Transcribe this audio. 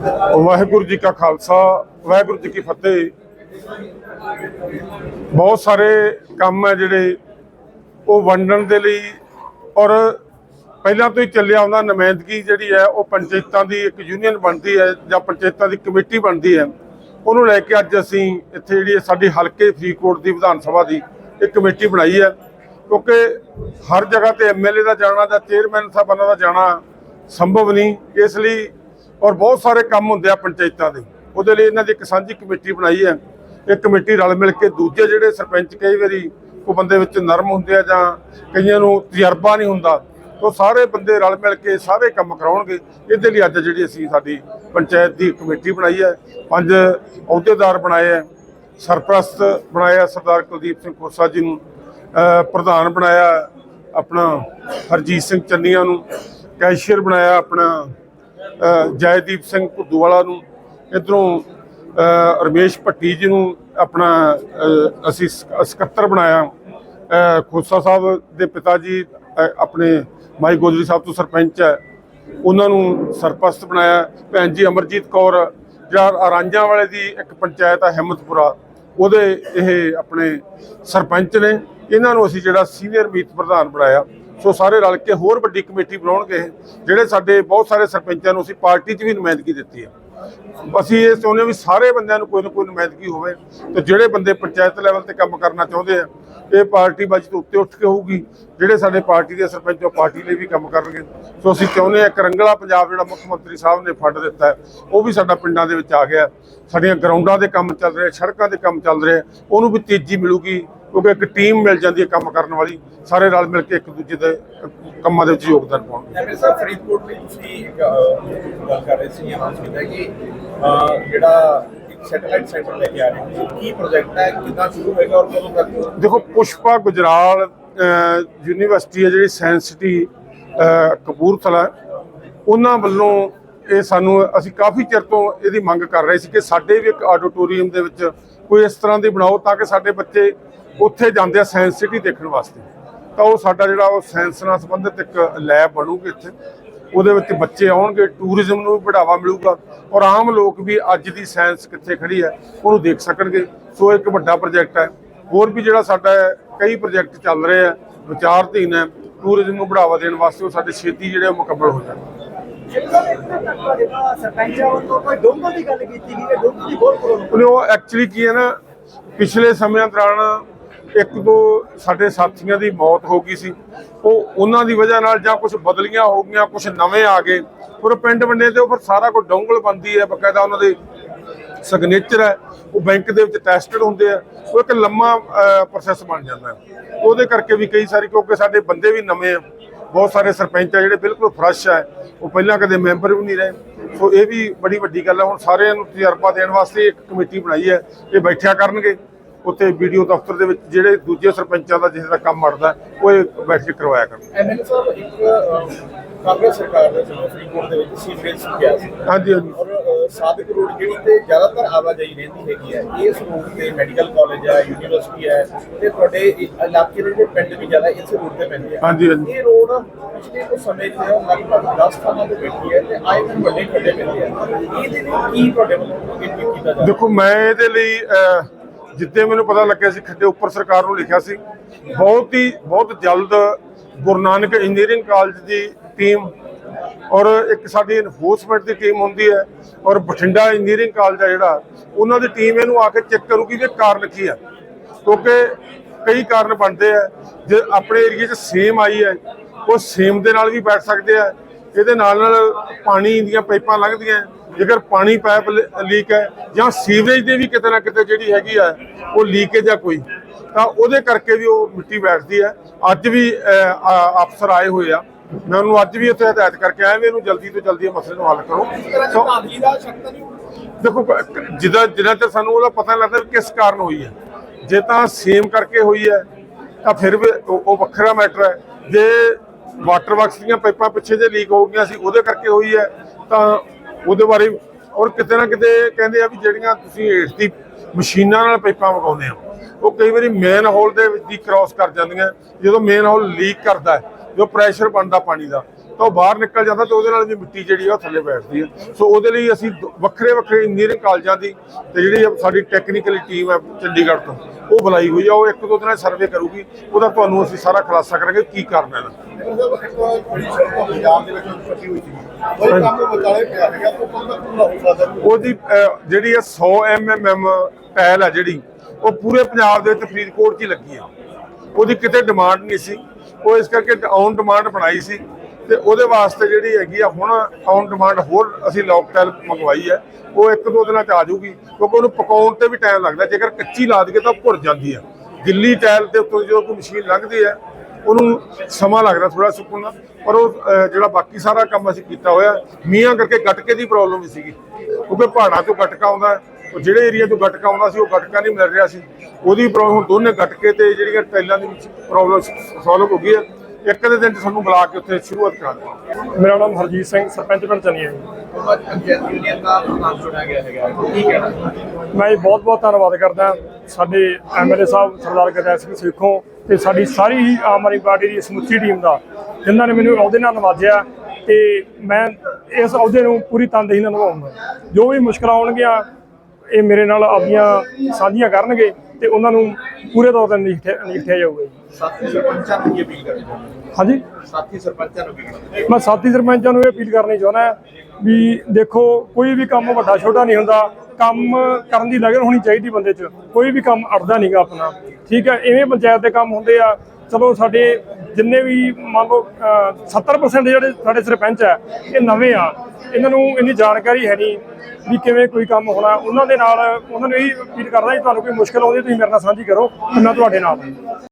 ਵਾਹਿਗੁਰੂ ਜੀ ਕਾ ਖਾਲਸਾ, ਵਾਹਿਗੁਰੂ ਜੀ ਕੀ ਫਤਿਹ। ਬਹੁਤ ਸਾਰੇ ਕੰਮ ਹੈ ਜਿਹੜੇ ਉਹ ਵੰਡਣ ਦੇ ਲਈ ਔਰ ਪਹਿਲਾਂ ਤੋਂ ਹੀ ਚੱਲਿਆ ਆਉਂਦਾ ਨੁਮਾਇੰਦਗੀ ਜਿਹੜੀ ਹੈ, ਉਹ ਪੰਚਾਇਤਾਂ ਦੀ ਇੱਕ ਯੂਨੀਅਨ ਬਣਦੀ ਹੈ ਜਾਂ ਪੰਚਾਇਤਾਂ ਦੀ ਕਮੇਟੀ ਬਣਦੀ ਹੈ। ਉਹਨੂੰ ਲੈ ਕੇ ਅੱਜ ਅਸੀਂ ਇੱਥੇ ਜਿਹੜੀ ਸਾਡੀ ਹਲਕੇ ਫਰੀਦਕੋਟ ਦੀ ਵਿਧਾਨ ਸਭਾ ਦੀ ਇੱਕ ਕਮੇਟੀ ਬਣਾਈ ਹੈ। ਕਿਉਂਕਿ ਹਰ ਜਗ੍ਹਾ ਤੇ ਐਮਐਲਏ ਦਾ ਜਾਣਾ ਜਾਂ ਚੇਅਰਮੈਨ ਸਾਹਿਬਾਨਾਂ ਦਾ ਜਾਣਾ ਸੰਭਵ ਨਹੀਂ। ਇਸ ਲਈ ਔਰ ਬਹੁਤ ਸਾਰੇ ਕੰਮ ਹੁੰਦੇ ਆ ਪੰਚਾਇਤਾਂ ਦੇ। ਉਹਦੇ ਲਈ ਇਹਨਾਂ ਦੀ ਇੱਕ ਸਾਂਝੀ ਕਮੇਟੀ ਬਣਾਈ ਹੈ। ਇਹ ਕਮੇਟੀ ਰਲ ਮਿਲ ਕੇ ਦੂਜੇ ਜਿਹੜੇ ਸਰਪੰਚ ਕਈ ਵਾਰੀ ਉਹ ਬੰਦੇ ਵਿੱਚ ਨਰਮ ਹੁੰਦੇ ਆ ਜਾਂ ਕਈਆਂ ਨੂੰ ਤਜਰਬਾ ਨਹੀਂ ਹੁੰਦਾ ਉਹ ਸਾਰੇ ਬੰਦੇ ਰਲ ਮਿਲ ਕੇ ਸਾਰੇ ਕੰਮ ਕਰਾਉਣਗੇ। ਇਹਦੇ ਲਈ ਅੱਜ ਜਿਹੜੀ ਅਸੀਂ ਸਾਡੀ ਪੰਚਾਇਤ ਦੀ ਕਮੇਟੀ ਬਣਾਈ ਹੈ, ਪੰਜ ਅਹੁਦੇਦਾਰ ਬਣਾਏ ਹੈ। ਸਰਪ੍ਰਸਤ ਬਣਾਇਆ ਸਰਦਾਰ ਕੁਲਦੀਪ ਸਿੰਘ ਖੋਸਾ ਜੀ ਨੂੰ ਪ੍ਰਧਾਨ ਬਣਾਇਆ ਆਪਣਾ ਹਰਜੀਤ ਸਿੰਘ ਚੰਨੀਆਂ ਨੂੰ, ਕੈਸ਼ੀਅਰ ਬਣਾਇਆ ਆਪਣਾ ਜੈਦੀਪ ਸਿੰਘ ਘੁੱਦੂਵਾਲਾ ਨੂੰ, ਇਧਰੋਂ ਰਮੇਸ਼ ਭੱਟੀ ਜੀ ਨੂੰ ਆਪਣਾ ਅਸੀਂ ਸਕ- ਸਕੱਤਰ ਬਣਾਇਆ। ਖੋਸਾ ਸਾਹਿਬ ਦੇ ਪਿਤਾ ਜੀ ਆਪਣੇ ਮਾਈ ਗੋਦਰੀ ਸਾਹਿਬ ਤੋਂ ਸਰਪੰਚ ਹੈ। ਉਹਨਾਂ ਨੂੰ ਸਰਪ੍ਰਸਤ ਬਣਾਇਆ। ਭੈਣ ਜੀ ਅਮਰਜੀਤ ਕੌਰ ਜਿਹੜਾ ਅਰਾਂਝਾਂ ਵਾਲੇ ਦੀ ਇੱਕ ਪੰਚਾਇਤ ਹੈ ਹਿੰਮਤਪੁਰਾ, ਉਹਦੇ ਇਹ ਆਪਣੇ ਸਰਪੰਚ ਨੇ। ਇਹਨਾਂ ਨੂੰ ਅਸੀਂ ਜਿਹੜਾ ਸੀਨੀਅਰ ਮੀਤ ਪ੍ਰਧਾਨ ਬਣਾਇਆ। ਸੋ ਸਾਰੇ ਰਲ ਕੇ ਹੋਰ ਵੱਡੀ ਕਮੇਟੀ ਬਣਾਉਣਗੇ ਜਿਹੜੇ ਸਾਡੇ ਬਹੁਤ ਸਾਰੇ ਸਰਪੰਚਾਂ ਨੂੰ ਅਸੀਂ ਪਾਰਟੀ 'ਚ ਵੀ ਨੁਮਾਇੰਦਗੀ ਦਿੱਤੀ ਹੈ। ਅਸੀਂ ਇਹ ਚਾਹੁੰਦੇ ਹਾਂ ਵੀ ਸਾਰੇ ਬੰਦਿਆਂ ਨੂੰ ਕੋਈ ਨਾ ਕੋਈ ਨੁਮਾਇੰਦਗੀ ਹੋਵੇ ਤੇ ਜਿਹੜੇ ਬੰਦੇ ਪੰਚਾਇਤ ਲੈਵਲ ਤੇ ਕੰਮ ਕਰਨਾ ਚਾਹੁੰਦੇ ਆ, ਇਹ ਪਾਰਟੀ ਬਾਜੀ ਤੋਂ ਉੱਤੇ ਉੱਠ ਕੇ ਹੋਊਗੀ। ਜਿਹੜੇ ਸਾਡੇ ਪਾਰਟੀ ਦੇ ਸਰਪੰਚ ਉਹ ਪਾਰਟੀ ਲਈ ਵੀ ਕੰਮ ਕਰਨਗੇ। ਸੋ ਅਸੀਂ ਚਾਹੁੰਦੇ ਹਾਂ ਕਰੰਗਲਾ ਪੰਜਾਬ ਜਿਹੜਾ ਮੁੱਖ ਮੰਤਰੀ ਸਾਹਿਬ ਨੇ ਫੰਡ ਦਿੱਤਾ ਉਹ ਵੀ ਸਾਡਾ ਪਿੰਡਾਂ ਦੇ ਵਿੱਚ ਆ ਗਿਆ ਸਾਡੀਆਂ ਗਰਾਊਂਡਾਂ ਦੇ ਕੰਮ ਚੱਲ ਰਹੇ, ਸੜਕਾਂ ਦੇ ਕੰਮ ਚੱਲ ਰਹੇ, ਉਹਨੂੰ ਵੀ ਤੇਜ਼ੀ ਮਿਲੂਗੀ। ਕਿਉਂਕਿ ਇੱਕ ਟੀਮ ਮਿਲ ਜਾਂਦੀ ਹੈ ਕੰਮ ਕਰਨ ਵਾਲੀ ਸਾਰੇ ਰਲ ਮਿਲ ਕੇ ਇੱਕ ਦੂਜੇ ਦੇ ਕੰਮਾਂ ਦੇ ਵਿੱਚ ਯੋਗਦਾਨ ਪਾਉਣਗੇ ਐਮਐਲ ਸਾਹਿਬ ਫਰੀਦਕੋਟ ਲਈ ਤੁਸੀਂ ਗੱਲ ਕਰ ਰਹੇ ਸੀ ਅਨਾਉਂਸ ਕੀਤਾ ਕਿ ਜਿਹੜਾ ਸੈਟੇਲਾਈਟ ਸੈਂਟਰ ਲੈ ਕੇ ਆ ਰਹੇ ਹੋ ਕੀ ਪ੍ਰੋਜੈਕਟ ਹੈ ਕਿੱਦਾਂ ਸ਼ੁਰੂ ਹੋਏਗਾ ਔਰ ਕਦੋਂ ਤੱਕ? ਦੇਖੋ ਪੁਸ਼ਪਾ ਗੁਜਰਾਲ ਯੂਨੀਵਰਸਿਟੀ ਹੈ ਜਿਹੜੀ ਸਾਇੰਸ ਸਿਟੀ ਕਪੂਰਥਲਾ। ਉਹਨਾਂ ਵੱਲੋਂ ਇਹ ਸਾਨੂੰ ਅਸੀਂ ਕਾਫੀ ਚਿਰ ਤੋਂ ਇਹਦੀ ਮੰਗ ਕਰ ਰਹੇ ਸੀ ਕਿ ਸਾਡੇ ਵੀ ਇੱਕ ਆਡੀਟੋਰੀਅਮ ਦੇ ਵਿੱਚ ਕੋਈ ਇਸ ਤਰ੍ਹਾਂ ਦੀ ਬਣਾਓ ਤਾਂ ਕਿ ਸਾਡੇ ਬੱਚੇ ਉੱਥੇ ਜਾਂਦੇ ਆ ਸਾਇੰਸ ਸਿਟੀ ਦੇਖਣ ਵਾਸਤੇ। ਤਾਂ ਉਹ ਸਾਡਾ ਜਿਹੜਾ ਉਹ ਸਾਇੰਸ ਨਾਲ ਸੰਬੰਧਿਤ ਇੱਕ ਲੈਬ ਬਣੂਗੀ ਇੱਥੇ। ਉਹਦੇ ਵਿੱਚ ਬੱਚੇ ਆਉਣਗੇ ਟੂਰਿਜ਼ਮ ਨੂੰ ਵੀ ਬੜਾਵਾ ਮਿਲੂਗਾ ਔਰ ਆਮ ਲੋਕ ਵੀ ਅੱਜ ਦੀ ਸਾਇੰਸ ਕਿੱਥੇ ਖੜੀ ਹੈ ਉਹਨੂੰ ਦੇਖ ਸਕਣਗੇ। ਸੋ ਇੱਕ ਵੱਡਾ ਪ੍ਰੋਜੈਕਟ ਹੈ। ਹੋਰ ਵੀ ਜਿਹੜਾ ਸਾਡਾ ਕਈ ਪ੍ਰੋਜੈਕਟ ਚੱਲ ਰਹੇ ਆ ਵਿਚਾਰਧੀਨ ਹੈ ਟੂਰਿਜ਼ਮ ਨੂੰ ਬੜਾਵਾ ਦੇਣ ਵਾਸਤੇ ਉਹ ਸਾਡੇ ਛੇਤੀ ਜਿਹੜੇ ਮੁਕੰਮਲ ਹੋ ਜਾਣ ਸਰਪੰਚਾਂ ਵੱਲੋਂ ਕੋਈ ਡੋਂਗਲ ਦੀ ਗੱਲ ਕੀਤੀ ਗਈ ਹੈ ਡੋਂਗਲ ਦੀ ਬਹੁਤ ਪ੍ਰੋਬਲਮ। ਉਹਨੇ ਉਹ ਐਕਚੁਅਲੀ ਕੀ ਹੈ ਨਾ ਪਿਛਲੇ ਸਮਿਆਂ ਦੌਰਾਨ ਇੱਕ ਦੋ ਸਾਡੇ ਸਾਥੀਆਂ ਦੀ ਮੌਤ ਹੋ ਗਈ ਸੀ। ਉਹ ਉਹਨਾਂ ਦੀ ਵਜ੍ਹਾ ਨਾਲ ਜਾਂ ਕੁਝ ਬਦਲੀਆਂ ਹੋ ਗਈਆਂ ਕੁਝ ਨਵੇਂ ਆ ਗਏ। ਫਿਰ ਉਹ ਪਿੰਡ ਵੰਡੇ ਤੇ ਉਹ ਫਿਰ ਸਾਰਾ ਕੁਝ ਡੋਂਗਲ ਬੰਦੀ ਹੈ, ਬਕਾਇਦਾ ਉਹਨਾਂ ਦੇ ਸਿਗਨੇਚਰ ਹੈ। ਉਹ ਬੈਂਕ ਦੇ ਵਿੱਚ ਟੈਸਟਡ ਹੁੰਦੇ ਆ। ਉਹ ਇੱਕ ਲੰਮਾ ਪ੍ਰੋਸੈਸ ਬਣ ਜਾਂਦਾ ਉਹਦੇ ਕਰਕੇ ਵੀ ਕਈ ਸਾਰੀ, ਕਿਉਂਕਿ ਸਾਡੇ ਬੰਦੇ ਵੀ ਨਵੇਂ ਆ। ਬਹੁਤ ਸਾਰੇ ਸਰਪੰਚ ਆ ਜਿਹੜੇ ਬਿਲਕੁਲ ਫਰੈਸ਼ ਆ। ਉਹ ਪਹਿਲਾਂ ਕਦੇ ਮੈਂਬਰ ਵੀ ਨਹੀਂ ਰਹੇ। ਸੋ ਇਹ ਵੀ ਬੜੀ ਵੱਡੀ ਗੱਲ ਹੈ ਹੁਣ ਸਾਰਿਆਂ ਨੂੰ ਤਜਰਬਾ ਦੇਣ ਵਾਸਤੇ ਇੱਕ ਕਮੇਟੀ ਬਣਾਈ ਹੈ। ਇਹ ਬੈਠਿਆ ਕਰਨਗੇ। ਉੱਥੇ ਵੀਡੀਓ ਦਫ਼ਤਰ ਦੇ ਵਿੱਚ ਜਿਹੜੇ ਦੂਜੇ ਸਰਪੰਚਾਂ ਦਾ ਜਿਸ ਦਾ ਕੰਮ ਮੜਦਾ ਉਹ ਇਹ ਬੈਠ ਕੇ ਕਰਵਾਇਆ ਕਰਨ ਐਮਐਲ ਸਾਹਿਬ ਇੱਕ ਕਾਂਗਰਸ ਸਰਕਾਰ ਦੇ ਸਮੇਂ ਫਰੀਦਕੋਟ ਦੇ ਵਿੱਚ ਸੀਵਰੇਜ ਸੁੱਕਿਆ ਸੀ। ਹਾਂਜੀ ਹਾਂਜੀ। ਔਰ ਸਾਦਿਕ ਰੋਡ ਜਿਹੜੀ ਤੇ ਜ਼ਿਆਦਾਤਰ ਆਵਾਜਾਈ ਰਹਿੰਦੀ ਹੈਗੀ ਹੈ ਇਸ ਰੋਡ ਤੇ ਮੈਡੀਕਲ ਕਾਲਜ ਹੈ ਯੂਨੀਵਰਸਿਟੀ ਹੈ ਤੇ ਤੁਹਾਡੇ ਇਲਾਕੇ ਦੇ ਜਿਹੜੇ ਪਿੰਡ ਵੀ ਜ਼ਿਆਦਾ ਇਸ ਰੋਡ ਤੇ ਪੈਂਦੇ ਆ। ਹਾਂਜੀ, ਹਾਂਜੀ। ਇਹ ਰੋਡ ਪਿਛਲੇ ਕੁਝ ਸਮੇਂ ਤੋਂ ਲਗਭਗ 10 ਸਾਲਾਂ ਤੋਂ ਬੈਠੀ ਹੈ ਤੇ ਆਏ ਦਿਨ ਵੱਡੇ ਖੱਡੇ ਪੈਂਦੇ ਆ। ਇਹਦੇ ਲਈ ਕੀ ਤੁਹਾਡੇ ਵੱਲੋਂ ਕੀ ਕੀਤਾ ਜਾ ਦੇਖੋ ਮੈਂ ਇਹਦੇ ਲਈ ਅਹ, ਮੈਨੂੰ ਪਤਾ ਲੱਗਿਆ ਸੀ ਖੱਡੇ ਉੱਪਰ ਸਰਕਾਰ ਨੂੰ ਲਿਖਿਆ ਸੀ। ਬਹੁਤ ਹੀ ਬਹੁਤ ਜਲਦ ਗੁਰੂ ਨਾਨਕ ਇੰਜੀਨੀਅਰਿੰਗ ਕਾਲਜ ਦੀ ਟੀਮ ਔਰ ਇੱਕ ਸਾਡੀ ਇਨਫੋਰਸਮੈਂਟ ਦੀ ਟੀਮ ਹੁੰਦੀ ਹੈ ਔਰ ਬਠਿੰਡਾ ਇੰਜੀਨੀਅਰਿੰਗ ਕਾਲਜ ਹੈ ਜਿਹੜਾ ਉਹਨਾਂ ਦੀ ਟੀਮ ਇਹਨੂੰ ਆ ਕੇ ਚੈੱਕ ਕਰੂਗੀ ਕਿ ਕਾਰਨ ਕੀ ਹੈ ਕਿਉਂਕਿ ਕਈ ਕਾਰਨ ਬਣਦੇ ਆ। ਜੇ ਆਪਣੇ ਏਰੀਏ 'ਚ ਸੇਮ ਆਈ ਹੈ ਉਹ ਸੇਮ ਦੇ ਨਾਲ ਵੀ ਬੈਠ ਸਕਦੇ ਆ। ਇਹਦੇ ਨਾਲ ਨਾਲ ਪਾਣੀ ਦੀਆਂ ਪਾਈਪਾਂ ਲੰਘਦੀਆਂ ਜੇਕਰ ਪਾਣੀ ਪਾਈਪ ਲੀਕ ਹੈ ਜਾਂ ਸੀਵਰੇਜ ਦੇ ਵੀ ਕਿਤੇ ਨਾ ਕਿਤੇ ਜਿਹੜੀ ਹੈਗੀ ਆ, ਉਹ ਲੀਕੇਜ ਆ ਕੋਈ, ਤਾਂ ਉਹਦੇ ਕਰਕੇ ਵੀ ਉਹ ਮਿੱਟੀ ਬੈਠਦੀ ਹੈ। ਅੱਜ ਵੀ ਅਫਸਰ ਆਏ ਹੋਏ ਆ। ਮੈਂ ਉਹਨੂੰ ਅੱਜ ਵੀ ਇੱਥੇ ਹਦਾਇਤ ਕਰਕੇ ਆਇਆ ਵੀ ਇਹਨੂੰ ਜਲਦੀ ਤੋਂ ਜਲਦੀ ਇਹ ਮਸਲੇ ਨੂੰ ਹੱਲ ਕਰੋ। ਸੋ ਦੇਖੋ ਜਿੱਦਾਂ ਜਿੰਨਾ ਚਿਰ ਸਾਨੂੰ ਉਹਦਾ ਪਤਾ ਨਹੀਂ ਲੱਗਦਾ ਵੀ ਕਿਸ ਕਾਰਨ ਹੋਈ ਹੈ। ਜੇ ਤਾਂ ਸੇਮ ਕਰਕੇ ਹੋਈ ਹੈ, ਤਾਂ ਫਿਰ ਵੀ ਉਹ ਵੱਖਰਾ ਮੈਟਰ ਹੈ। ਜੇ ਵਾਟਰ ਵਰਕਸ ਦੀਆਂ ਪਾਈਪਾਂ ਪਿੱਛੇ ਜੇ ਲੀਕ ਹੋ ਗਈਆਂ ਸੀ, ਉਹਦੇ ਕਰਕੇ ਹੋਈ ਹੈ। ਤਾਂ ਉਹਦੇ ਬਾਰੇ ਔਰ ਕਿਤੇ ਨਾ ਕਿਤੇ ਕਹਿੰਦੇ ਆ ਵੀ ਜਿਹੜੀਆਂ ਤੁਸੀਂ ਹੇਠ ਦੀ ਮਸ਼ੀਨਾਂ ਨਾਲ ਪਾਈਪਾਂ ਵਗਾਉਂਦੇ ਹੋ, ਉਹ ਕਈ ਵਾਰੀ ਮੇਨ ਹੋਲ ਦੇ ਵਿੱਚ ਦੀ ਕ੍ਰਾਸ ਕਰ ਜਾਂਦੀਆਂ। ਜਦੋਂ ਮੇਨ ਹੋਲ ਲੀਕ ਕਰਦਾ ਹੈ ਜੋ ਪ੍ਰੈਸ਼ਰ ਬਣਦਾ ਪਾਣੀ ਦਾ, ਤਾਂ ਉਹ ਬਾਹਰ ਨਿਕਲ ਜਾਂਦਾ ਤੇ ਉਹਦੇ ਨਾਲ ਵੀ ਮਿੱਟੀ ਜਿਹੜੀ ਆ ਉਹ ਥੱਲੇ ਬੈਠਦੀ ਹੈ। ਸੋ ਉਹਦੇ ਲਈ ਅਸੀਂ ਵੱਖਰੇ ਵੱਖਰੇ ਇੰਜੀਨੀਅਰਿੰਗ ਕਾਲਜਾਂ ਦੀ ਤੇ ਜਿਹੜੀ ਸਾਡੀ ਟੈਕਨੀਕਲ ਟੀਮ ਹੈ ਚੰਡੀਗੜ੍ਹ ਤੋਂ, ਉਹ ਬੁਲਾਈ ਹੋਈ ਆ, ਉਹ ਇੱਕ ਦੋ ਦਿਨਾਂ ਸਰਵੇ ਕਰੂਗੀ। ਉਹਦਾ ਤੁਹਾਨੂੰ ਅਸੀਂ ਸਾਰਾ ਖੁਲਾਸਾ ਕਰਾਂਗੇ ਕੀ ਕਰਨਾ ਹੈ ਉਹਦੀ ਅਹ, ਜਿਹੜੀ ਹੈ 100 ਐਮਐਮਐਮ ਟਾਇਲ ਹੈ ਜਿਹੜੀ ਉਹ ਪੂਰੇ ਪੰਜਾਬ ਦੇ ਵਿੱਚ ਫਰੀਦਕੋਟ 'ਚ ਹੀ ਲੱਗੀ ਹੈ ਉਹਦੀ ਕਿਤੇ ਡਿਮਾਂਡ ਨਹੀਂ ਸੀ। ਉਹ ਇਸ ਕਰਕੇ ਔਨ ਡਿਮਾਂਡ ਬਣਾਈ ਸੀ। ਤੇ ਉਹਦੇ ਵਾਸਤੇ ਜਿਹੜੀ ਹੈਗੀ ਆ ਹੁਣ ਔਨ ਡਿਮਾਂਡ ਹੋਰ ਅਸੀਂ ਲੌਕ ਟਾਇਲ ਮੰਗਵਾਈ ਹੈ ਉਹ ਇੱਕ ਦੋ ਦਿਨਾਂ 'ਚ ਆ ਜਾਊਗੀ ਕਿਉਂਕਿ ਉਹਨੂੰ ਪਕਾਉਣ ਤੇ ਵੀ ਟਾਈਮ ਲੱਗਦਾ। ਜੇਕਰ ਕੱਚੀ ਲਾ ਦਈਏ ਤਾਂ ਉਹ ਭੁਰ ਜਾਂਦੀ ਹੈ ਗਿੱਲੀ ਟਾਇਲ ਦੇ ਉੱਤੋਂ ਜਦੋਂ ਕੋਈ ਮਸ਼ੀਨ ਲੰਘਦੀ ਹੈ ਉਹਨੂੰ ਸਮਾਂ ਲੱਗਦਾ ਥੋੜਾ ਸੁੱਕਣ ਦਾ, ਪਰ ਉਹ ਜਿਹੜਾ ਬਾਕੀ ਸਾਰਾ ਕੰਮ ਅਸੀਂ ਕੀਤਾ ਹੋਇਆ ਮੀਆਂ ਕਰਕੇ ਗਟਕੇ ਦੀ ਪ੍ਰੋਬਲਮ ਵੀ ਸੀਗੀ। ਕਿਉਂਕਿ ਪਹਾੜਾਂ ਤੋਂ ਗਟਕਾ ਆਉਂਦਾ, ਉਹ ਜਿਹੜੇ ਏਰੀਆ ਤੋਂ ਗਟਕਾ ਆਉਂਦਾ ਸੀ, ਉਹ ਗਟਕਾ ਨਹੀਂ ਮਿਲ ਰਿਹਾ ਸੀ। ਉਹਦੀ ਪ੍ਰੋਬਲਮ ਹੁਣ ਦੋਨੇ ਗਟਕੇ ਤੇ ਜਿਹੜੀਆਂ ਟਾਈਲਾਂ ਦੀ ਪ੍ਰੋਬਲਮ ਸੋਲਵ ਹੋ ਗਈ ਹੈ। ਇੱਕ ਦੇ ਦਿਨ 'ਚ ਸਾਨੂੰ ਬੁਲਾ ਕੇ ਉੱਥੇ ਸ਼ੁਰੂਆਤ ਕਰਾ ਦਿੱਤੀ ਮੇਰਾ ਨਾਮ ਹਰਜੀਤ ਸਿੰਘ, ਸਰਪੰਚ ਪਿੰਡ ਚਨੀਆ ਜੀ ਮੈਂ ਜੀ ਬਹੁਤ ਬਹੁਤ ਧੰਨਵਾਦ ਕਰਦਾ ਸਾਡੇ ਐਮਐਲਏ ਸਾਹਿਬ ਸਰਦਾਰ ਗਰਜੈਲ ਸਿੰਘ ਸੇਖੋਂ ਤੇ ਸਾਡੀ ਸਾਰੀ ਹੀ ਆਮ ਆਦਮੀ ਪਾਰਟੀ ਦੀ ਸਮੁੱਚੀ ਟੀਮ ਦਾ, ਜਿਨ੍ਹਾਂ ਨੇ ਮੈਨੂੰ ਅਹੁਦੇ ਨਾਲ ਨਵਾਜਿਆ ਤੇ ਮੈਂ ਇਸ ਅਹੁਦੇ ਨੂੰ ਪੂਰੀ ਤਨਦੇਹੀ ਨਾਲ ਨਿਭਾਉਂਗਾ ਜੋ ਵੀ ਮੁਸ਼ਕਲਾਂ ਆਉਣਗੀਆਂ, ਇਹ ਮੇਰੇ ਨਾਲ ਆਪਦੀਆਂ ਸਾਂਝੀਆਂ ਕਰਨਗੇ। ਤੇ ਉਹਨਾਂ ਨੂੰ ਪੂਰੇ ਤੌਰ ਤੇ ਨਜਿੱਠਿਆ ਨਜਿੱਠਿਆ ਜਾਊਗਾ ਜੀ। ਸਾਥੀ ਸਰਪੰਚਾਂ ਨੂੰ ਕੀ ਅਪੀਲ ਕਰਨੀ ਚਾਹੁੰਦੇ ਹਾਂਜੀ? ਸਾਥੀ ਸਰਪੰਚਾਂ ਨੂੰ ਕੀ ਕਹਿਣਾ ਮੈਂ ਸਾਥੀ ਸਰਪੰਚਾਂ ਨੂੰ ਇਹ ਅਪੀਲ ਕਰਨੀ ਚਾਹੁੰਦਾ ਵੀ ਦੇਖੋ ਕੋਈ ਵੀ ਕੰਮ ਵੱਡਾ ਛੋਟਾ ਨਹੀਂ ਹੁੰਦਾ ਕੰਮ ਕਰਨ ਦੀ ਲਗਨ ਹੋਣੀ ਚਾਹੀਦੀ ਬੰਦੇ 'ਚ। ਕੋਈ ਵੀ ਕੰਮ ਅੜਦਾ ਨਹੀਂਗਾ ਆਪਣਾ। ਠੀਕ ਹੈ ਇਵੇਂ ਪੰਚਾਇਤ ਦੇ ਕੰਮ ਹੁੰਦੇ ਆ। ਚਲੋ ਸਾਡੇ ਜਿੰਨੇ ਵੀ ਮੰਨ ਲਓ ਅਹ, 70% ਜਿਹੜੇ ਸਾਡੇ ਸਰਪੰਚ ਆ ਇਹ ਨਵੇਂ ਆ। ਇਹਨਾਂ ਨੂੰ ਇੰਨੀ ਜਾਣਕਾਰੀ ਹੈ ਨਹੀਂ ਵੀ ਕਿਵੇਂ ਕੋਈ ਕੰਮ ਹੋਣਾ। ਉਹਨਾਂ ਦੇ ਨਾਲ ਉਹਨਾਂ ਨੂੰ ਇਹ ਅਪੀਲ ਕਰਦਾ ਜੀ ਤੁਹਾਨੂੰ ਕੋਈ ਮੁਸ਼ਕਲ ਆਉਂਦੀ ਤੁਸੀਂ ਮੇਰੇ ਨਾਲ ਸਾਂਝੀ ਕਰੋ। ਤੇ ਮੈਂ ਤੁਹਾਡੇ ਨਾਲ।